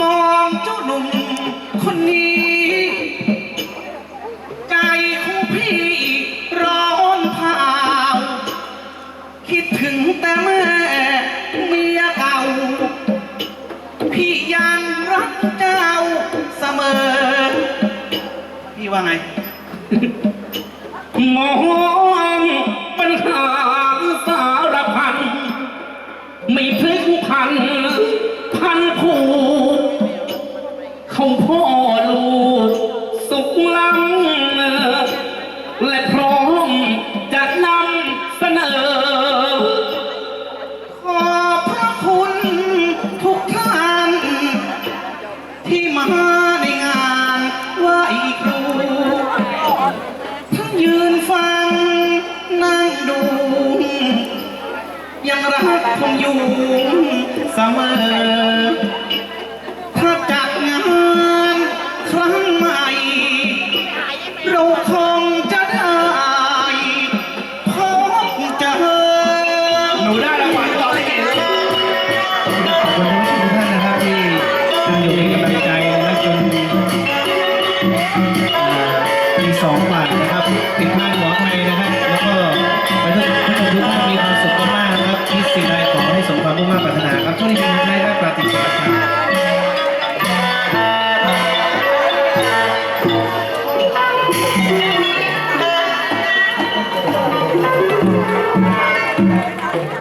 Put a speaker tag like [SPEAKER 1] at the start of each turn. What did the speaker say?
[SPEAKER 1] มองเจ้าหนุ่มคนนี้ ใจของพี่ร้อนเผาคิดถึงแต่แม่เมียเก่า พี่ยังรักเจ้าเสมอ พี่ว่าไง
[SPEAKER 2] มองปัญหาสารพัน ไม่พลิกพัน พันผู กเขาพ่อลูกสุขล้ำและพร้อมจะนำเสนอ
[SPEAKER 1] ขอบพระคุณทุกท่าน ที่มาในงานไหว้ครูท
[SPEAKER 3] ั
[SPEAKER 1] ้งย
[SPEAKER 3] ืน
[SPEAKER 1] ฟังนั่งดู ยังรั
[SPEAKER 3] ก
[SPEAKER 1] คงอยู
[SPEAKER 3] ่
[SPEAKER 2] นูได้รางวัลต่อเลยขอบ
[SPEAKER 3] คุณทุกท่านนะครับที่อยู่ในกำลังใจนะครับจนปีสองกว่านะครับติดพาดหัวไทยนะครับ แล้วก็ไปทุกทุก